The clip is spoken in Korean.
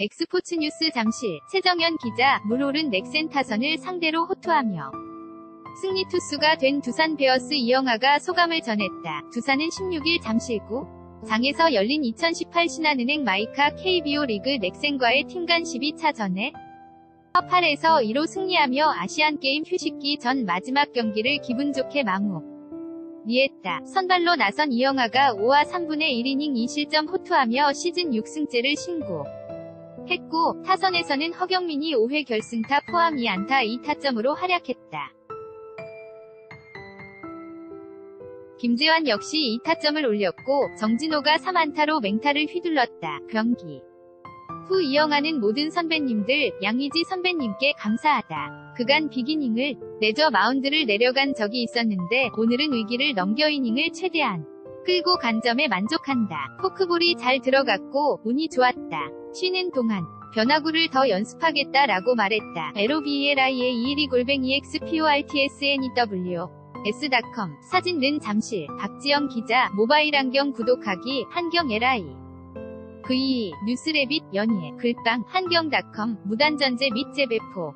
엑스포츠 뉴스 잠실 최정현 기자 물오른 넥센 타선을 상대로 호투하며 승리 투수가 된 두산 베어스 이영하가 소감을 전했다. 두산은 16일 잠실구 장에서 열린 2018 신한은행 마이카 KBO 리그 넥센과의 팀간 12차전에 8에서 2로 승리하며 아시안게임 휴식기 전 마지막 경기를 기분 좋게 마무. 리했다. 선발로 나선 이영하가 5와 3분의 1이닝 2실점 호투하며 시즌 6승째를 신고. 했고, 타선에서는 허경민이 5회 결승타 포함 2안타 2타점으로 활약했다. 김재환 역시 2타점을 올렸고, 정진호가 3안타로 맹타를 휘둘렀다. 경기. 후 이영하는 모든 선배님들, 양의지 선배님께 감사하다. 그간 비기닝을 내줘 마운드를 내려간 적이 있었는데 오늘은 위기를 넘겨 이닝을 최대한 끌고 간 점에 만족한다. 포크볼이 잘 들어갔고 운이 좋았다. 쉬는 동안 변화구를 더 연습하겠다라고 말했다. LOBELIA 21 골뱅이 XPORTSNEW S.com 사진는 잠실 박지영 기자 모바일 안경 구독하기 한경 LI V 뉴스레빗 연예 글빵 한경닷컴 무단전제 및 재배포